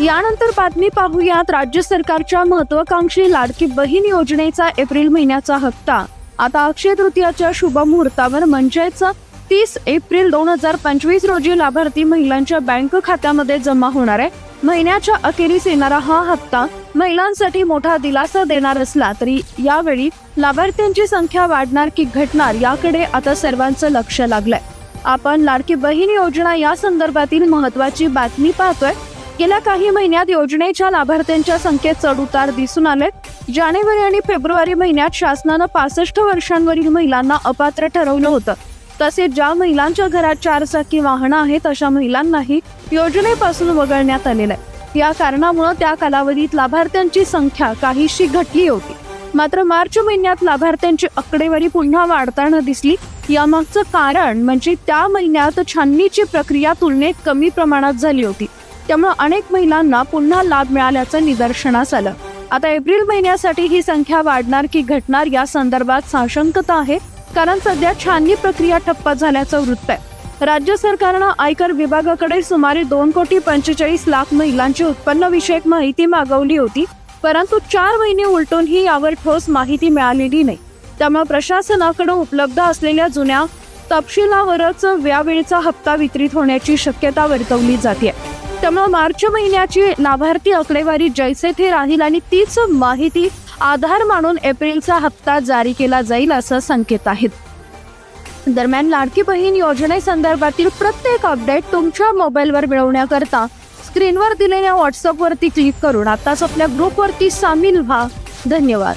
यानंतर बातमी पाहूयात. राज्य सरकारच्या महत्वाकांक्षी लाडकी बहीण योजनेचा एप्रिल महिन्याचा हप्ता. आता अक्षय तृतीयाच्या शुभ मुहूर्तावर म्हणजेच तीस एप्रिल दोन हजार पंचवीस रोजी लाभार्थी महिलांच्या बँक खात्यामध्ये जमा होणार आहे. महिन्याच्या अखेरीस येणारा हा हप्ता महिलांसाठी मोठा दिलासा देणार असला तरी यावेळी लाभार्थ्यांची संख्या वाढणार की घटणार याकडे आता सर्वांचं लक्ष लागलंय. आपण लाडकी बहीण योजना या संदर्भातील महत्वाची बातमी पाहतोय. गेल्या काही महिन्यात योजनेच्या लाभार्थ्यांच्या संख्येत चढउतार दिसून आले. जानेवारी आणि फेब्रुवारी महिन्यात शासनानं पासष्ट वर्षांवरील महिलांना अपात्र ठरवलं होतं. तसेच ज्या महिलांच्या घरात चार चाकी वाहनं आहेत अशा महिलांनाही योजनेपासून वगळण्यात आलेलं आहे. या कारणामुळं त्या कालावधीत लाभार्थ्यांची संख्या काहीशी घटली होती. मात्र मार्च महिन्यात लाभार्थ्यांची आकडेवारी पुन्हा वाढताना दिसली. यामागचं कारण म्हणजे त्या महिन्यात छाननीची प्रक्रिया तुलनेत कमी प्रमाणात झाली होती. त्यामुळे अनेक महिलांना पुन्हा लाभ मिळाल्याचं निदर्शनास आलं. आता एप्रिल महिन्यासाठी ही संख्या वाढणार की घटणार या संदर्भात साशंकता आहे कारण सध्या छाननी प्रक्रिया ठप्प झाल्याचं वृत्त आहे. राज्य सरकारनं आयकर विभागाकडे सुमारे दोन कोटी पंचेचाळीस लाख महिलांची उत्पन्नविषयक माहिती मागवली होती परंतु चार महिने उलटूनही यावर ठोस माहिती मिळालेली नाही. त्यामुळे प्रशासनाकडे उपलब्ध असलेल्या जुन्या तपशिलावरच व्यावेळीचा हप्ता वितरित होण्याची शक्यता वर्तवली जाते त्यामुळे मार्च महिन्याची लाभार्थी आकडेवारी जैसे थे राहील आणि तीच माहिती आधार मानून एप्रिलचा हप्ता जारी केला जाईल असं संकेत आहेत. दरम्यान लाडकी बहीण योजनेसंदर्भातील प्रत्येक अपडेट तुमच्या मोबाईलवर मिळवण्याकरता स्क्रीनवर दिलेल्या व्हॉट्सअपवरती क्लिक करून आताच आपल्या ग्रुपवरती सामील व्हा. धन्यवाद.